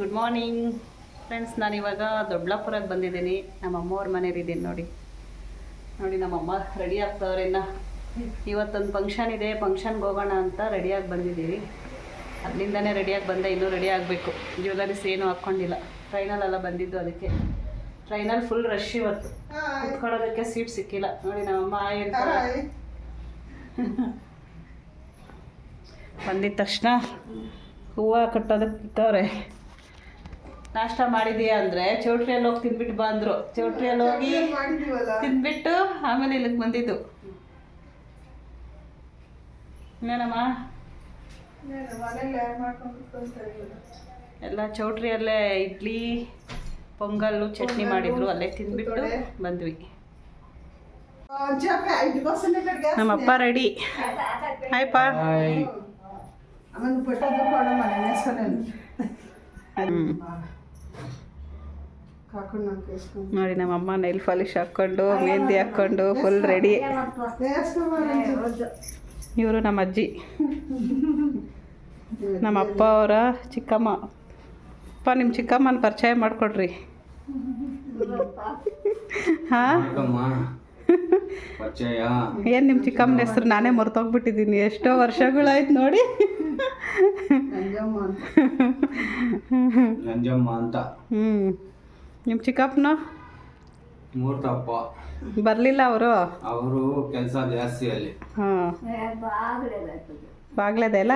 Good morning friends ನಾನು ಇವಾಗ ದೊಬ್ಳಾಪುರಕ್ಕೆ ಬಂದಿದ್ದೀನಿ. ನಮ್ಮ ಅಮ್ಮವ್ರ ಮನೇಲಿದ್ದೀನಿ ನೋಡಿ. ನೋಡಿ ನಮ್ಮಮ್ಮ ರೆಡಿ ಆಗ್ತವ್ರೆ ಇನ್ನು. ಇವತ್ತೊಂದು ಫಂಕ್ಷನ್ ಇದೆ. ಫಂಕ್ಷನ್ಗೆ ಹೋಗೋಣ ಅಂತ ರೆಡಿಯಾಗಿ ಬಂದಿದ್ದೀವಿ. ಅಲ್ಲಿಂದನೇ ರೆಡಿಯಾಗಿ ಬಂದೆ. ಇನ್ನೂ ರೆಡಿ ಆಗಬೇಕು. ಜ್ಯುವೆಲರೀಸ್ ಏನೂ ಹಾಕ್ಕೊಂಡಿಲ್ಲ. ಟ್ರೈನಲ್ಲೆಲ್ಲ ಬಂದಿದ್ದು ಅದಕ್ಕೆ. ಟ್ರೈನಲ್ಲಿ ಫುಲ್ ರಶ್ ಇವತ್ತು. ಕುತ್ಕೊಳ್ಳೋದಕ್ಕೆ ಸೀಟ್ ಸಿಕ್ಕಿಲ್ಲ. ನೋಡಿ ನಮ್ಮಮ್ಮ ಹೇಳ್ತಾರೆ ಬಂದಿದ ತಕ್ಷಣ ಹೂವು ಕಟ್ಟೋದಕ್ಕೆ ಇಟ್ಟವ್ರೆ ನಾಷ್ಟ ಮಾಡಿದೀಯ ಅಂದರೆ? ಚೌಟ್ರಿಯಲ್ಲಿ ಹೋಗಿ ತಿಂದ್ಬಿಟ್ಟು ಬಂದರು ಚೌಟ್ರಿಯಲ್ಲಿ ಹೋಗಿ ತಿಂದ್ಬಿಟ್ಟು ಆಮೇಲೆ ಇಲ್ಲಿಗೆ ಬಂದಿದ್ದು. ಇನ್ನೇನಮ್ಮ ಎಲ್ಲ ಚೌಟ್ರಿಯಲ್ಲೇ ಇಡ್ಲಿ ಪೊಂಗಲ್ಲು ಚಟ್ನಿ ಮಾಡಿದ್ರು ಅಲ್ಲೇ ತಿಂದ್ಬಿಟ್ಟು ಬಂದ್ವಿ. ನಮ್ಮ ಅಪ್ಪ ರೆಡಿ. ಹಾಯ್ಪ ನೋಡಿ ನಮ್ಮಮ್ಮ ನೈಲ್ ಪಾಲಿಶ್ ಹಾಕ್ಕೊಂಡು ಮೆಹಂದಿ ಹಾಕ್ಕೊಂಡು ಫುಲ್ ರೆಡಿ ಇವರು ನಮ್ಮ ಅಜ್ಜಿ. ನಮ್ಮ ಅಪ್ಪ ಅವರ ಚಿಕ್ಕಮ್ಮ. ಅಪ್ಪ ನಿಮ್ಮ ಚಿಕ್ಕಮ್ಮನ ಪರಿಚಯ ಮಾಡಿಕೊಡ್ರಿ. ಹಾಂ? ಏನು ನಿಮ್ಮ ಚಿಕ್ಕಮ್ಮನ ಹೆಸರು? ನಾನೇ ಮರ್ತೋಗ್ಬಿಟ್ಟಿದ್ದೀನಿ. ಎಷ್ಟೋ ವರ್ಷಗಳಾಯ್ತು ನೋಡಿ. ನಂಜಮ್ಮ ಅಂತ. ಹ್ಞೂ ನಿಮ್ಮ ಚಿಕ್ಕಪ್ಪನ? ಮೂರ್ತಪ್ಪ. ಬರಲಿಲ್ಲ ಅವರು? ಅವರು ಕೆಲಸ ಜಾಸ್ತಿ ಅಲ್ಲಿ. ಹಾಂ. ಬಾಗ್ಲದೆ ಅಲ್ಲ?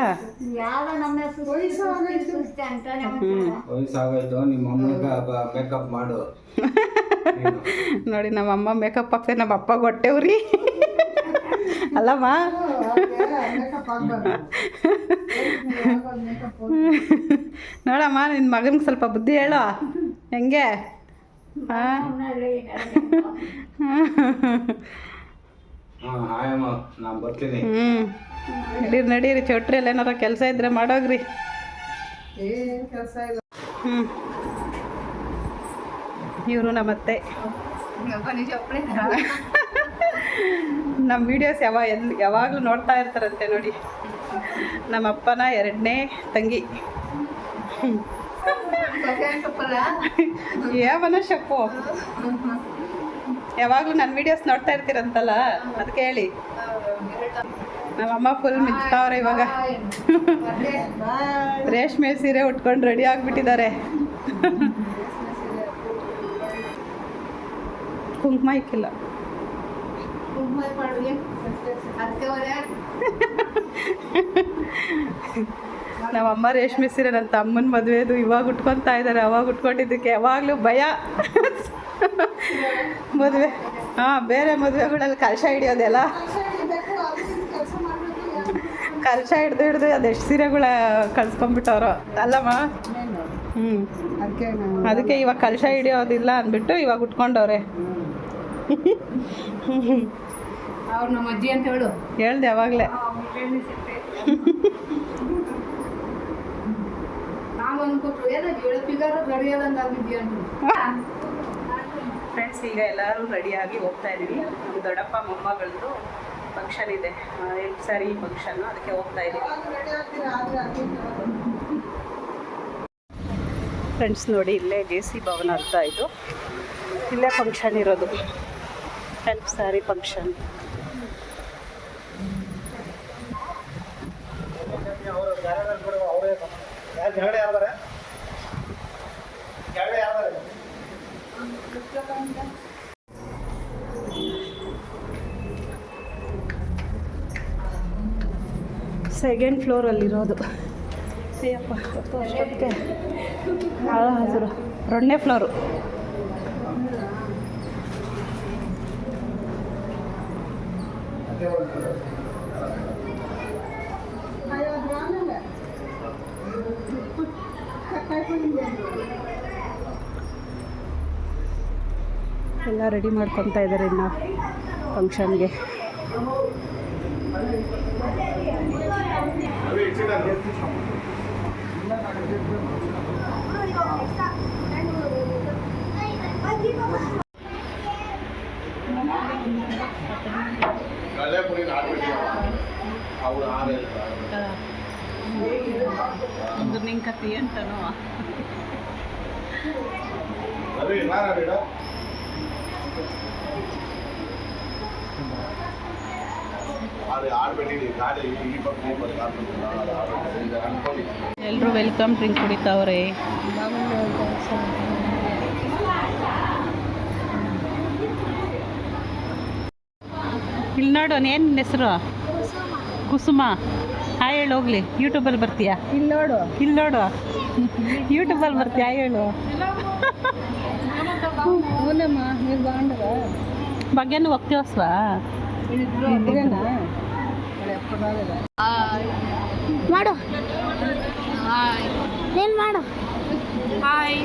ವಯಸ್ಸಾಗೋಯ್ತು ನಿಮ್ಮ ಅಮ್ಮನಿಗೆ ಮೇಕಪ್ ಮಾಡು. ನೋಡಿ ನಮ್ಮ ಅಮ್ಮ ಮೇಕಪ್ ಹಾಕ್ತಾರೆ ನಮ್ಮ ಅಪ್ಪ ಹೊಟ್ಟೆವ್ರಿ ಅಲ್ಲಮ್ಮ? ನೋಡಮ್ಮ ನಿನ್ನ ಮಗನಿಗೆ ಸ್ವಲ್ಪ ಬುದ್ಧಿ ಹೇಳೋ. ಹೆಂಗೆ? ಹ್ಞೂ ನಡೀರಿ ನಡೀರಿ ಚೌಟ್ರಿಯಲ್ಲಿ ಏನಾರ ಕೆಲಸ ಇದ್ರೆ ಮಾಡೋಗ್ರಿ. ಹ್ಞೂ ಇವರು ನಮ್ಮತ್ತೆ ನಮ್ಮ ವೀಡಿಯೋಸ್ ಯಾವ ಎಲ್ಲಿ ಯಾವಾಗಲೂ ನೋಡ್ತಾ ಇರ್ತಾರಂತೆ ನೋಡಿ. ನಮ್ಮ ಅಪ್ಪನ ಎರಡನೇ ತಂಗಿ. ಯಾವನ ಶಪ್ಪು? ಯಾವಾಗಲೂ ನನ್ನ ವಿಡಿಯೋಸ್ ನೋಡ್ತಾ ಇರ್ತೀರಂತಲ್ಲ? ಅದಕ್ಕೆ ಹೇಳಿ. ನಮ್ಮಮ್ಮ ಫುಲ್ ಮಿಚ್ತಾವ್ರೆ ಇವಾಗ. ರೇಷ್ಮೆ ಸೀರೆ ಉಟ್ಕೊಂಡು ರೆಡಿ ಆಗಿಬಿಟ್ಟಿದ್ದಾರೆ. ಕುಂಕುಮ ಇಕ್ಕಿಲ್ಲ. ನಮ್ಮಮ್ಮ ರೇಷ್ಮೆ ಸೀರೆ ನನ್ನ ತಮ್ಮನ ಮದುವೆದು ಇವಾಗ ಉಟ್ಕೊತಾ ಇದ್ದಾರೆ ಅವಾಗ ಉಟ್ಕೊಂಡಿದ್ದಕ್ಕೆ ಯಾವಾಗಲೂ ಭಯ. ಮದುವೆ ಹಾಂ ಬೇರೆ ಮದುವೆಗಳಲ್ಲಿ ಕಲಶ ಹಿಡಿಯೋದೆಲ್ಲ? ಕಲಶ ಹಿಡ್ದು ಹಿಡ್ದು ಅದೆಷ್ಟು ಸೀರೆಗಳ ಕಳ್ಸ್ಕೊಂಡ್ಬಿಟ್ಟವ್ರು? ಅಲ್ಲಮ್ಮ? ಹ್ಞೂ ಅದಕ್ಕೆ ಇವಾಗ ಕಲಶ ಹಿಡಿಯೋದಿಲ್ಲ ಅಂದ್ಬಿಟ್ಟು ಇವಾಗ ಉಟ್ಕೊಂಡವ್ರೆ. ಅವ್ರು ನಮ್ಮ ಅಜ್ಜಿ ಅಂತ ಹೇಳು. ಹೇಳ್ದೆ ಯಾವಾಗಲೇ ಅನ್ಕೊಟ್ರು ಏನೋ ಆಗಿದ್ಯಾ ಫ್ರೆಂಡ್ಸ್ ಈಗ ಎಲ್ಲರೂ ರೆಡಿಯಾಗಿ ಹೋಗ್ತಾ ಇದ್ದೀವಿ ನಮ್ಮ ದೊಡ್ಡಪ್ಪ ಮೊಮ್ಮಗಳದ್ದು ಫಂಕ್ಷನ್ ಇದೆ. ಎಂಟು ಸಾರಿ ಫಂಕ್ಷನ್ ಅದಕ್ಕೆ ಹೋಗ್ತಾ ಇದ್ದೀವಿ ಫ್ರೆಂಡ್ಸ್ ನೋಡಿ ಇಲ್ಲೇ ಜೆ ಸಿ ಭವನ ಅಂತ ಇದು. ಇಲ್ಲೇ ಫಂಕ್ಷನ್ ಇರೋದು. ಎಂಟು ಸಾರಿ ಫಂಕ್ಷನ್ ಸೆಕೆಂಡ್ ಫ್ಲೋರಲ್ಲಿರೋದು ಅಯ್ಯಪ್ಪ ಗೊತ್ತು ಅಷ್ಟೊತ್ತಿಗೆ. ಭಾಳ ಹಸಿರು ಎರಡನೇ ಫ್ಲೋರು ಎಲ್ಲ ರೆಡಿ ಮಾಡ್ಕೊತಾ ಇದ್ದಾರೆ ಇನ್ನು ಫಂಕ್ಷನ್ಗೆ ಒಂದು ನಿಂಕತಿ ಅಂತನೋ. ಎಲ್ಲರೂ ವೆಲ್ಕಮ್ ಡ್ರಿಂಕ್ ಕುಡಿತಾವ್ರೆ. ಇಲ್ಲಿ ನೋಡೋಣ ಏನು ಹೆಸರು? ಕುಸುಮ. ಹೇಳು ಹೋಗ್ಲಿ. ಯೂಟ್ಯೂಬಲ್ಲಿ ಬರ್ತೀಯಾ? ಇಲ್ಲಿ ನೋಡು. ಇಲ್ಲಿ ನೋಡು. ಯೂಟ್ಯೂಬಲ್ಲಿ ಬರ್ತೀಯಾ? ಹೇಳು. ಬಗ್ಗೆನು ಹೋಗ್ತೀವಸ್ವ ಮಾಡು. ಏನು ಮಾಡು? ಹಾಯ್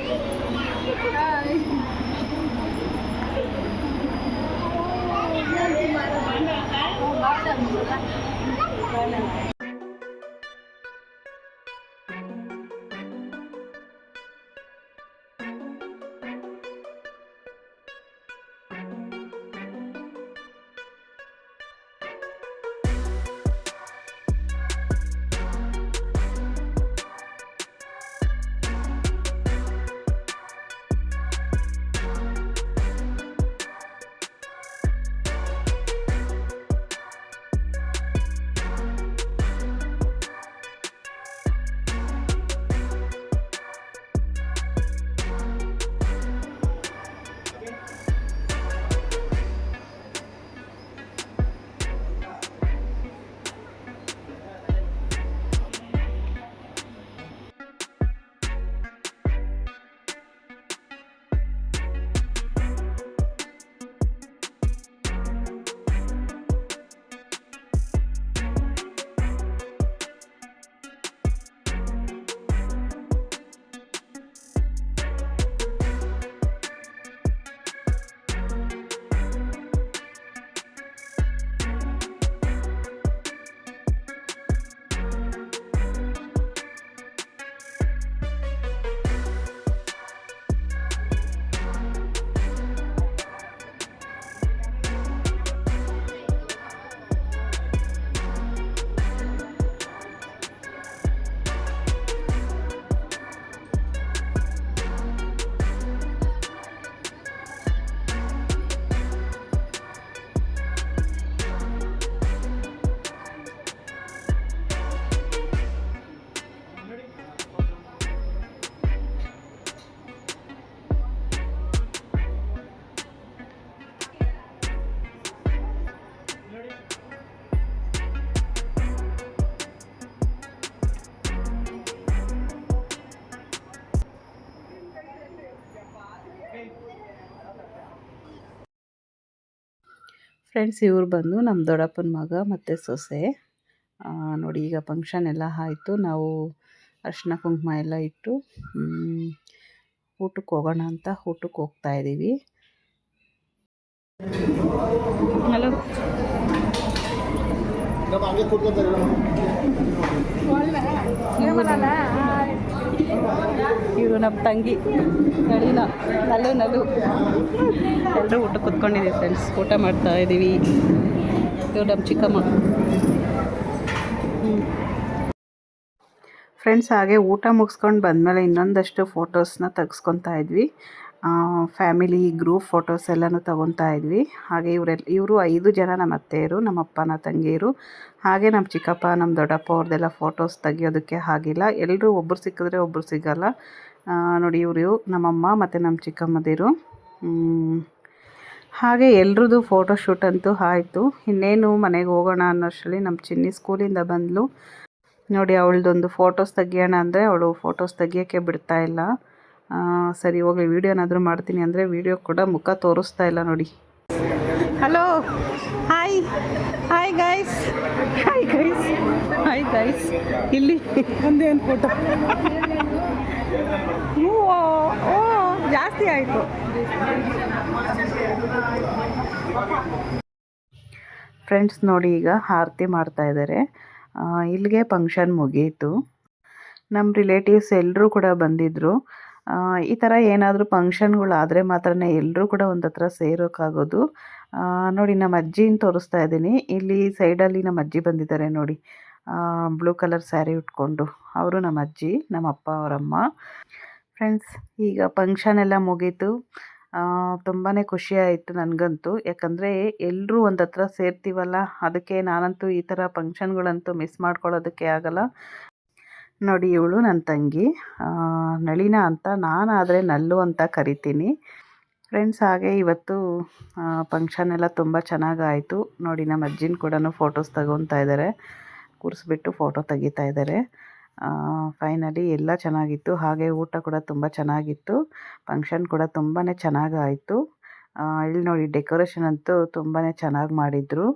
ಫ್ರೆಂಡ್ಸ್ ಇವ್ರು ಬಂದು ನಮ್ಮ ದೊಡ್ಡಪ್ಪನ ಮಗ ಮತ್ತು ಸೊಸೆ. ನೋಡಿ ಈಗ ಫಂಕ್ಷನ್ ಎಲ್ಲ ಆಯಿತು. ನಾವು ಅರ್ಶಿನ ಕುಂಕುಮ ಎಲ್ಲ ಇಟ್ಟು ಊಟಕ್ಕೆ ಹೋಗೋಣ ಅಂತ ಊಟಕ್ಕೆ ಹೋಗ್ತಾ ಇದ್ದೀವಿ ಹಲೋ. ಇವರು ನಮ್ಮ ತಂಗಿ. ನಳಿನ ನಲು ನಲು ಎಲ್ಲರೂ ಊಟ ಕುತ್ಕೊಂಡಿದ್ದೀವಿ ಫ್ರೆಂಡ್ಸ್ ಊಟ ಮಾಡ್ತಾ ಇದ್ದೀವಿ. ಇವರು ನಮ್ಮ ಚಿಕ್ಕಮ್ಮ. ಫ್ರೆಂಡ್ಸ್ ಹಾಗೆ ಊಟ ಮುಗಿಸ್ಕೊಂಡು ಬಂದಮೇಲೆ ಇನ್ನೊಂದಷ್ಟು ಫೋಟೋಸ್ನ ತೆಗೆಸ್ಕೊತಾ ಇದ್ವಿ. ಫ್ಯಾಮಿಲಿ ಗ್ರೂಪ್ ಫೋಟೋಸ್ ಎಲ್ಲನೂ ತೊಗೊತಾ ಇದ್ವಿ. ಹಾಗೆ ಇವರೆಲ್ಲ ಇವರು ಐದು ಜನ ನಮ್ಮ ಅತ್ತೆಯರು ನಮ್ಮ ಅಪ್ಪನ ತಂಗಿಯರು ಹಾಗೆ ನಮ್ಮ ಚಿಕ್ಕಪ್ಪ ನಮ್ಮ ದೊಡ್ಡಪ್ಪ ಅವ್ರದ್ದೆಲ್ಲ ಫೋಟೋಸ್ ತೆಗಿಯೋದಕ್ಕೆ ಆಗಿಲ್ಲ ಎಲ್ಲರೂ ಒಬ್ಬರು ಸಿಕ್ಕಿದ್ರೆ ಒಬ್ಬರು ಸಿಗಲ್ಲ. ನೋಡಿ ಇವರು ನಮ್ಮಮ್ಮ ಮತ್ತು ನಮ್ಮ ಚಿಕ್ಕಮ್ಮದಿರು. ಹಾಗೆ ಎಲ್ರದ್ದು ಫೋಟೋ ಶೂಟ್ ಅಂತೂ ಆಯಿತು. ಇನ್ನೇನು ಮನೆಗೆ ಹೋಗೋಣ ಅನ್ನೋಷ್ಟರಲ್ಲಿ ನಮ್ಮ ಚಿನ್ನಿ ಸ್ಕೂಲಿಂದ ಬಂದಳು ನೋಡಿ ಅವಳದೊಂದು ಫೋಟೋಸ್ ತೆಗಿಯೋಣ ಅಂದರೆ ಅವಳು ಫೋಟೋಸ್ ತೆಗಿಯೋಕ್ಕೆ ಬಿಡ್ತಾ ಇಲ್ಲ. ಆ, ಸರಿ ಹೋಗಿ ವೀಡಿಯೋನಾದರೂ ಮಾಡ್ತೀನಿ ಅಂದರೆ ವೀಡಿಯೋ ಕೂಡ ಮುಖ ತೋರಿಸ್ತಾ ಇಲ್ಲ ನೋಡಿ. Hello hi hi guys hi guys hi guys ಇಲ್ಲಿ. ಒಂದೇ ಒಂದು ಫೋಟೋ ಓ ಜಾಸ್ತಿ ಆಯಿತು. ಫ್ರೆಂಡ್ಸ್ ನೋಡಿ ಈಗ ಆರತಿ ಮಾಡ್ತಾ ಇದ್ದಾರೆ ಇಲ್ಲಿಗೆ ಫಂಕ್ಷನ್ ಮುಗೀತು. ನಮ್ಮ ರಿಲೇಟಿವ್ಸ್ ಎಲ್ಲರೂ ಕೂಡ ಬಂದಿದ್ದರು ಈ ಥರ ಏನಾದರೂ ಫಂಕ್ಷನ್ಗಳಾದರೆ ಮಾತ್ರ ಎಲ್ಲರೂ ಕೂಡ ಒಂದು ಹತ್ರ ಸೇರೋಕ್ಕಾಗೋದು ನೋಡಿ ನಮ್ಮ ಅಜ್ಜಿನ ತೋರಿಸ್ತಾ ಇದ್ದೀನಿ. ಇಲ್ಲಿ ಸೈಡಲ್ಲಿ ನಮ್ಮ ಅಜ್ಜಿ ಬಂದಿದ್ದಾರೆ ನೋಡಿ. ಬ್ಲೂ ಕಲರ್ ಸ್ಯಾರಿ ಉಟ್ಕೊಂಡು. ಅವರು ನಮ್ಮ ಅಜ್ಜಿ, ನಮ್ಮ ಅಪ್ಪ, ಅವರಮ್ಮ. ಫ್ರೆಂಡ್ಸ್, ಈಗ ಫಂಕ್ಷನ್ ಎಲ್ಲ ಮುಗೀತು. ತುಂಬಾ ಖುಷಿ ಆಯಿತು ನನಗಂತೂ. ಯಾಕಂದರೆ ಎಲ್ಲರೂ ಒಂದು ಹತ್ರ ಸೇರ್ತೀವಲ್ಲ, ಅದಕ್ಕೆ ನಾನಂತೂ ಈ ಥರ ಫಂಕ್ಷನ್ಗಳಂತೂ ಮಿಸ್ ಮಾಡ್ಕೊಳ್ಳೋದಕ್ಕೆ ಆಗಲ್ಲ. ನೋಡಿ, ಇವಳು ನನ್ನ ತಂಗಿ. ನಳಿನ ಅಂತ ನಾನಾದರೆ ನಲ್ಲು ಅಂತ ಕರಿತೀನಿ. ಫ್ರೆಂಡ್ಸ್, ಹಾಗೆ ಇವತ್ತು ಫಂಕ್ಷನ್ ಎಲ್ಲ ತುಂಬ ಚೆನ್ನಾಗಾಯಿತು. ನೋಡಿ, ನಮ್ಮ ಅಜ್ಜಿನ ಕೂಡ ಫೋಟೋಸ್ ತಗೊತಾ ಇದ್ದಾರೆ ಕೂರಿಸ್ಬಿಟ್ಟು ಫೋಟೋ ತೆಗಿತಾ ಇದ್ದಾರೆ ಫೈನಲಿ ಎಲ್ಲ ಚೆನ್ನಾಗಿತ್ತು. ಹಾಗೆ ಊಟ ಕೂಡ ತುಂಬ ಚೆನ್ನಾಗಿತ್ತು. ಫಂಕ್ಷನ್ ಕೂಡ ತುಂಬಾ ಚೆನ್ನಾಗಾಯಿತು. ಇಲ್ಲಿ ನೋಡಿ ಡೆಕೋರೇಷನ್ ಅಂತೂ ತುಂಬಾ ಚೆನ್ನಾಗಿ ಮಾಡಿದರು.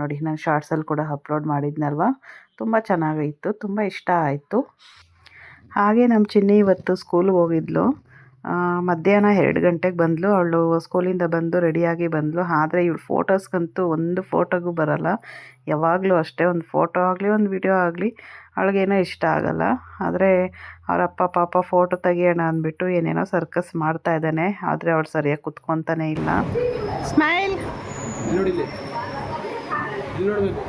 ನೋಡಿ ನಾನು ಶಾರ್ಟ್ಸಲ್ಲಿ ಕೂಡ ಅಪ್ಲೋಡ್ ಮಾಡಿದ್ನಲ್ವ? ತುಂಬ ಚೆನ್ನಾಗಿತ್ತು ತುಂಬ ಇಷ್ಟ ಆಯಿತು. ಹಾಗೆ ನಮ್ಮ ಚಿನ್ನಿ ಇವತ್ತು ಸ್ಕೂಲ್ಗೆ ಹೋಗಿದ್ಲು. ಮಧ್ಯಾಹ್ನ ಎರಡು ಗಂಟೆಗೆ ಬಂದಳು ಅವಳು ಸ್ಕೂಲಿಂದ ಬಂದು ರೆಡಿಯಾಗಿ ಬಂದಳು ಆದರೆ ಇವಳು ಫೋಟೋಸ್ಗಂತೂ ಒಂದು ಫೋಟೋಗೂ ಬರಲ್ಲ. ಯಾವಾಗಲೂ ಅಷ್ಟೇ ಒಂದು ಫೋಟೋ ಆಗಲಿ ಒಂದು ವಿಡಿಯೋ ಆಗಲಿ ಅವಳಿಗೇನೋ ಇಷ್ಟ ಆಗಲ್ಲ. ಆದರೆ ಅವರಪ್ಪ ಪಾಪ ಫೋಟೋ ತೆಗಿಯೋಣ ಅಂದ್ಬಿಟ್ಟು ಏನೇನೋ ಸರ್ಕಸ್ ಮಾಡ್ತಾ ಇದ್ದಾನೆ. ಆದರೆ ಅವಳು ಸರಿಯಾಗಿ ಕುತ್ಕೊತಾನೆ ಇಲ್ಲ. ಸ್ಮೈಲ್ ಇಲ್ಲಿ ನೋಡಬೇಕು.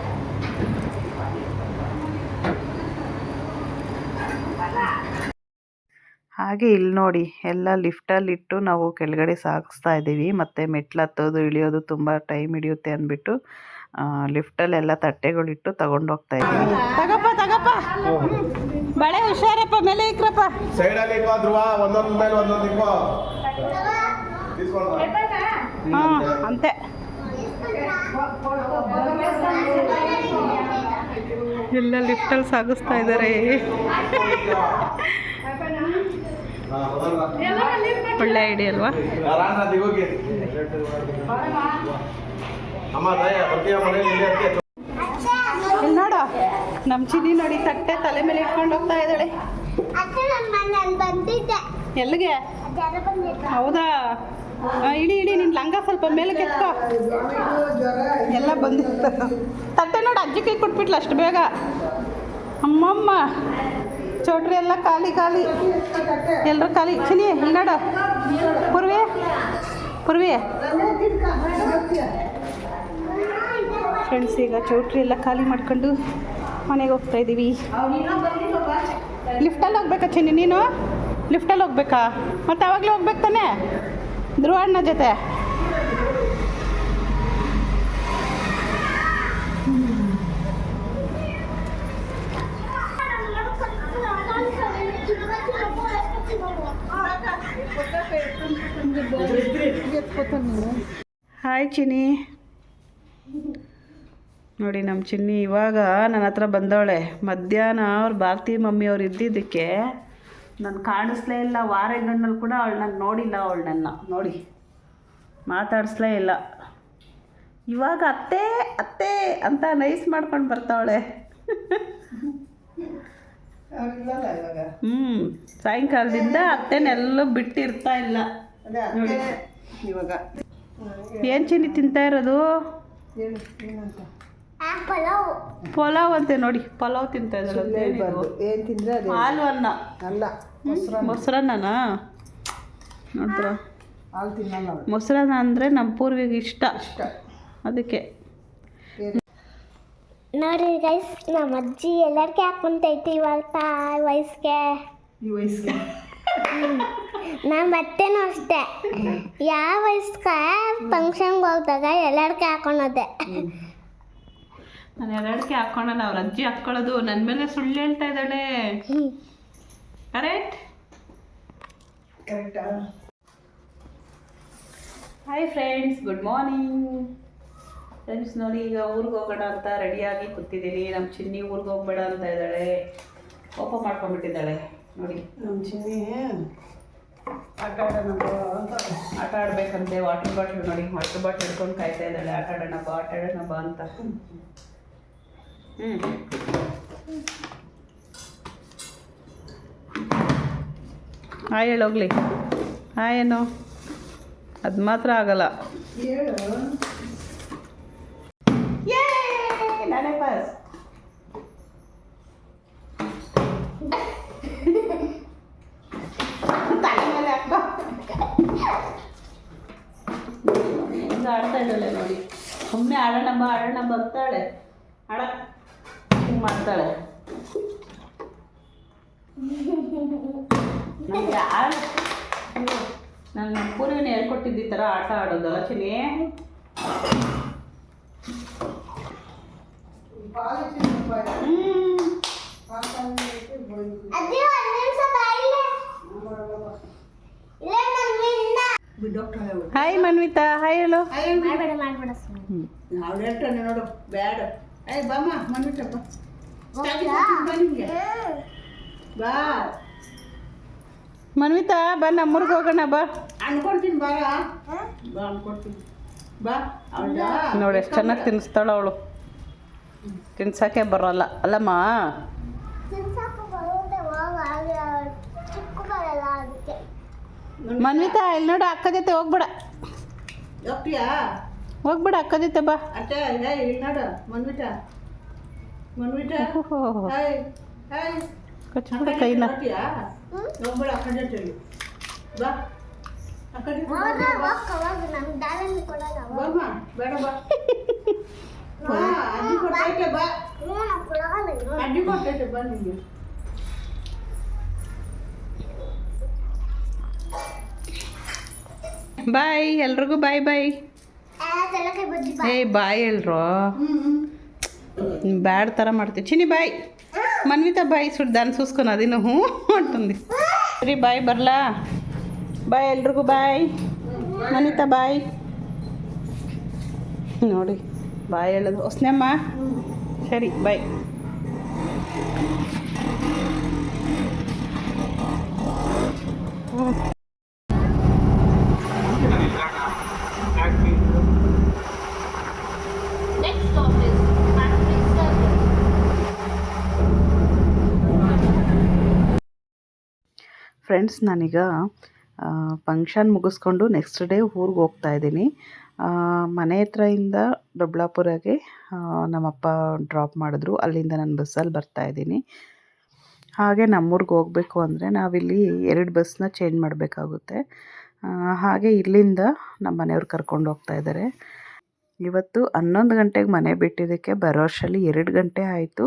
ಹಾಗೆ ಇಲ್ಲಿ ನೋಡಿ ಎಲ್ಲ ಲಿಫ್ಟಲ್ಲಿ ಇಟ್ಟು ನಾವು ಕೆಳಗಡೆ ಸಾಗಿಸ್ತಾ ಇದ್ದೀವಿ. ಮತ್ತು ಮೆಟ್ಲು ಹತ್ತೋದು ಇಳಿಯೋದು ತುಂಬ ಟೈಮ್ ಹಿಡಿಯುತ್ತೆ ಅಂದ್ಬಿಟ್ಟು ಲಿಫ್ಟಲ್ಲೆಲ್ಲ ತಟ್ಟೆಗಳಿಟ್ಟು ತಗೊಂಡು ಹೋಗ್ತಾ ಇದ್ದೀವಿ. ತಗಪ್ಪ ತಗಪ್ಪ. ಬಳೆ ಹುಷಾರಪ್ಪ ಮೇಲೆ ಇಕ್ರಪ್ಪ. ಸೈಡ್ ಅಲ್ಲಿ ಇಟ್ಕೋ ಧ್ರುವ. ಒಂದೊಂದ್ ಮೇಲೆ ಒಂದೊಂದು ಇಟ್ಕೋ. ಹಾಂ ಅಂತೆ. ಎಲ್ಲ ಲಿಫ್ಟಲ್ಲಿ ಸಾಗಿಸ್ತಾ ಇದ್ದಾರೆ. ಒಳ್ಳೆ ಐಡಿಯಾ ಅಲ್ವಾ? ನೋಡ? ನಮ್ಮ ಚಿನ್ನಿ ನೋಡಿ ತಟ್ಟೆ ತಲೆ ಮೇಲೆ ಇಟ್ಕೊಂಡು ಹೋಗ್ತಾ ಇದ್ದಾಳೆ. ಎಲ್ಲಿಗೆ? ಹೌದಾ? ಇಡಿ ಇಡಿ ನಿನ್ನ ಲಂಗ ಸ್ವಲ್ಪ ಮೇಲೆ ಕೆತ್ಕೋ ಎಲ್ಲ ಬಂದಿತ್ತು ತಟ್ಟೆ ನೋಡಿ ಕೈ ಕೊಟ್ಬಿಟ್ಲು ಅಷ್ಟು ಬೇಗ. ಅಮ್ಮಮ್ಮ, ಚೌಟ್ರಿ ಎಲ್ಲ ಖಾಲಿ ಖಾಲಿ. ಎಲ್ಲರೂ ಖಾಲಿ. ಚಿನಿ ಹಿಂಗಾಡ ಪೂರ್ವಿ ಪೂರ್ವಿ. ಫ್ರೆಂಡ್ಸ್, ಈಗ ಚೌಟ್ರಿ ಎಲ್ಲ ಖಾಲಿ ಮಾಡ್ಕೊಂಡು ಮನೆಗೆ ಹೋಗ್ತಾ ಇದ್ದೀವಿ ಲಿಫ್ಟಲ್ಲಿ ಹೋಗ್ಬೇಕಾ ಚಿನ್ನಿ, ನೀನು? ಲಿಫ್ಟಲ್ಲಿ ಹೋಗ್ಬೇಕಾ? ಮತ್ತೆ ಅವಾಗಲೇ ಹೋಗ್ಬೇಕು ತಾನೇ? ಧ್ರುವ ಅಣ್ಣ ಜೊತೆ. ಹಾಯ್ ಚಿನ್ನಿ. ನೋಡಿ ನಮ್ಮ ಚಿನ್ನಿ ಇವಾಗ ನನ್ನ ಹತ್ರ ಬಂದವಳೆ. ಮಧ್ಯಾಹ್ನ ಅವ್ರ ಭಾರತಿ ಮಮ್ಮಿ ಅವ್ರು ಇದ್ದಿದ್ದಕ್ಕೆ ನಾನು ಕಾಣಿಸ್ಲೇ ಇಲ್ಲ ವಾರಗಣ್ಣಲ್ಲಿ ಕೂಡ ಅವಳು ನಾನು ನೋಡಿಲ್ಲ ಅವಳು ನನ್ನ. ನೋಡಿ. ಮಾತಾಡಿಸ್ಲೇ ಇಲ್ಲ. ಇವಾಗ ಅತ್ತೆ ಅತ್ತೆ ಅಂತ ನೈಸ್ ಮಾಡ್ಕೊಂಡು ಬರ್ತಾವಳೆ. ಹ್ಞೂ ಸಾಯಂಕಾಲದಿಂದ ಅತ್ತೆನೆಲ್ಲೂ ಬಿಟ್ಟಿರ್ತಾ ಇಲ್ಲ. ಇವಾಗ. ಏನು ಚಿನ್ನಿ ತಿಂತಾ ಇರೋದು? ಪಲಾವ್. ಪಲಾವ್ ಅಂತೆ ನೋಡಿ ಪಲಾವ್ ತಿಂತಾ ಇದ್ದಾಳೆ ಏನು ತಿಂದರೆ ಅದು. ಹಾಲು ಅನ್ನ. ಅಲ್ಲ ಮೊಸರನ್ನನಾ? ನೋಡ್ತೀರ ಹಾಲು ತಿನ್ನಲ್ಲ ಮೊಸರನ್ನ ಅಂದರೆ ನಮ್ಮ ಪೂರ್ವಿಗೆ ಇಷ್ಟ. ಅದಕ್ಕೆ. ನೋಡಿ ಗೈಸ್ ನಮ್ಮ ಅಜ್ಜಿ ಎಲ್ಲರಿಗೆ ಹಾಕೊಂತೈತಿ ಇವಾಗ ವಯಸ್ಸಿಗೆ. ಈ ವಯಸ್ಸಿಗೆ. ನಮ್ಮ ಅತ್ತೆನೂ ಅಷ್ಟೇ. ಯಾವ ವಯಸ್ಸಿಗೆ ಫಂಕ್ಷನ್ಗೆ ಹೋದಾಗ ಎಲ್ಲರಿಗೆ ಹಾಕೊಳೋದೆ. ನಾನು ಎರಡಕ್ಕೆ ಹಾಕ್ಕೊಳಲ್ಲ ಅವ್ರ ಅಜ್ಜಿ ಹಾಕ್ಕೊಳ್ಳೋದು ನನ್ನ ಮೇಲೆ ಸುಳ್ಳು ಹೇಳ್ತಾ ಇದ್ದಾಳೆ. ಕರೆಕ್ಟ್ ಕರೆಕ್ಟಾ hi friends good morning friends ನೋಡಿ ಈಗ ಊರಿಗೆ ಹೋಗೋಣ ಅಂತ ರೆಡಿಯಾಗಿ ಕೂತಿದ್ದೀನಿ. ನಮ್ಮ ಚಿನ್ನಿ ಊರಿಗೆ ಹೋಗ್ಬೇಡ ಅಂತ ಇದ್ದಾಳೆ. ಕೋಪ ಮಾಡ್ಕೊಂಡ್ಬಿಟ್ಟಿದ್ದಾಳೆ. ನೋಡಿ. ನಮ್ಮ ಚಿನ್ನಿ ಆಟ ಆಡೋಣ ಅಂತ. ಆಟ ಆಡಬೇಕಂತೆ. ವಾಟರ್ ಬಾಟ್ಲ್ ನೋಡಿ. ವಾಟರ್ ಬಾಟ್ಲ್ ಹಿಡ್ಕೊಂಡು ಕಾಯ್ತಾ ಇದ್ದಾಳೆ. ಆಟ ಆಡೋಣ ಬಾ ಆಟ ಆಡೋಣ ಬಾ ಅಂತ. ಹಾಯ್ ಹೇಳೋಗ್ಲಿ ಹಾಯ್ ಏನು ಅದು ಮಾತ್ರ ಆಗಲ್ಲ. ನಾನೇ ಪಾಸ್ ಆಡ್ತಾ ಇದ್ದಾಳೆ ನೋಡಿ. ಒಮ್ಮೆ ಆಡೋಣ ಬಾ, ಆಡೋಣ ಬರ್ತಾಳೆ ನನ್ನ ಪೂರ್ವಿನ ಹೇಳ್ಕೊಟ್ಟಿದ್ದ ಈ ಥರ ಆಟ ಆಡೋದಲ್ಲ ಚಿನಿ ಹ್ಮ್. ಅದೇ ಒಂದ್ ನಿಮಿಷ ಬಾಯಿಲೆ ಇಲ್ಲ ನಾನು ಡಾಕ್ಟರ್ ಹಾಯ್ ಮನ್ವಿತಾ ಹಾಯ್ ಹೇಳು ಸುಮ್ಮನೆ ಅವ್ಳು ಹೇಳ್ತಾನೆ ನೋಡು ಬೇಡ. ಏಯ್ ಬಾಮ್ಮ ಮನ್ಬಿಟ್ಟಪ್ಪ ಬಾ. ಮನ್ವಿತಾ ಬಾ ನಮ್ಮೂರ್ಗೆ ಹೋಗೋಣ ಬಾ. ಅನ್ಕೊಡ್ತೀನಿ ಬಾ. ಬಾ ಅನ್ಕೊಡ್ತೀನಿ ಬಾ ಅವಳ ನೋಡಿ ಎಷ್ಟು ಚೆನ್ನಾಗಿ ತಿನ್ನಿಸ್ತಾಳ ಅವಳು. ತಿನ್ಸೋಕ್ಕೆ ಬರೋಲ್ಲ. ಅಲ್ಲಮ್ಮ. ತಿನ್ಸಾಕ ಬರೋದೆ ಹೋಗ ಚಿಕ್ಕ ಬರಲ್ಲ ಅದಕ್ಕೆ. ಮನ್ವಿತಾ? ಇಲ್ಲಿ ನೋಡು ಅಕ್ಕ ಜೊತೆ ಹೋಗ್ಬೇಡ. ಹೋಗ್ಬಿಡ ಹೋಗ್ಬೇಡ ಅಕ್ಕ ಜೊತೆ ಬಾ. ಮನ್ವಿತಾ. ಮನ್ವಿತಾ? ಕಚ್ಬಿಡ ಕೈನ. ಅಕ್ಕ ಅಕ್ಕ ಬಾಯ್ ಎಲ್ರಿಗೂ ಬಾಯ್ ಬಾಯ್. ಏಯ್ ಬಾಯ್ ಹೇಳ್ರೋ ಹ್ಞೂ ಬ್ಯಾಡ್ ಥರ ಮಾಡ್ತೀವಿ ಚಿನಿ ಬಾಯ್ ಮನ್ವಿತಾ ಬಾಯ್ చూడు దాన్ని ಸೂಸ್ಕೊಂಡು ಅದಿನ್ನು ಹ್ಞೂ ಅಂತಂದು ಸರಿ, ಬಾಯ್ ಬರಲಾ? ಬಾಯ್, ಎಲ್ರಿಗೂ ಬಾಯ್. ಮನ್ವಿತಾ ಬಾಯ್. ನೋಡಿ, ಬಾಯ್ ಹೇಳೋದು. ಹೊಸ್ನಮ್ಮ ಸರಿ, ಬಾಯ್. Next ಫ್ರೆಂಡ್ಸ್ ನಾನೀಗ ಫಂಕ್ಷನ್ ಮುಗಿಸ್ಕೊಂಡು ನೆಕ್ಸ್ಟ್ ಡೇ ಊರಿಗೆ ಹೋಗ್ತಾ ಇದ್ದೀನಿ. ಮನೆ ಹತ್ರದಿಂದ ಆ, ನಮ್ಮಪ್ಪ ಡ್ರಾಪ್ ಮಾಡಿದ್ರು. ಅಲ್ಲಿಂದ ನಾನು ಬಸ್ಸಲ್ಲಿ ಬರ್ತಾ ಇದ್ದೀನಿ. ಹಾಗೆ ನಮ್ಮೂರಿಗೆ ಹೋಗಬೇಕು ಅಂದರೆ ನಾವಿಲ್ಲಿ ಎರಡು ಬಸ್ನ ಚೇಂಜ್ ಮಾಡಬೇಕಾಗುತ್ತೆ. ಹಾಗೆ ಇಲ್ಲಿಂದ ನಮ್ಮ ಮನೆಯವ್ರು ಕರ್ಕೊಂಡು ಹೋಗ್ತಾ ಇದ್ದಾರೆ ಇವತ್ತು ಹನ್ನೊಂದು ಗಂಟೆಗೆ ಮನೆ ಬಿಟ್ಟಿದ್ದಕ್ಕೆ ಬರೋ ಅಷ್ಟರಲ್ಲಿ ಎರಡು ಗಂಟೆ ಆಯಿತು.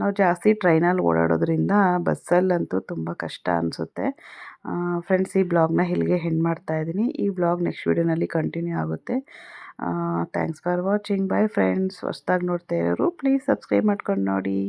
ನಾವು ಜಾಸ್ತಿ ಟ್ರೈನಲ್ಲಿ ಓಡಾಡೋದ್ರಿಂದ ಬಸ್ಸಲ್ಲಂತೂ ತುಂಬ ಕಷ್ಟ ಅನಿಸುತ್ತೆ. ಫ್ರೆಂಡ್ಸ್, ಈ ಬ್ಲಾಗ್ನ ಇಲ್ಲಿಗೆ ಹೆಂಡ್ ಮಾಡ್ತಾ ಇದ್ದೀನಿ. ಈ ಬ್ಲಾಗ್ ನೆಕ್ಸ್ಟ್ ವೀಡಿಯೋನಲ್ಲಿ ಕಂಟಿನ್ಯೂ ಆಗುತ್ತೆ. Thanks for watching. Bye friends. ಹೊಸ್ದಾಗಿ ನೋಡ್ತಾ ಇರೋರು, ಪ್ಲೀಸ್ ಸಬ್ಸ್ಕ್ರೈಬ್ ಮಾಡ್ಕೊಂಡು ನೋಡಿ.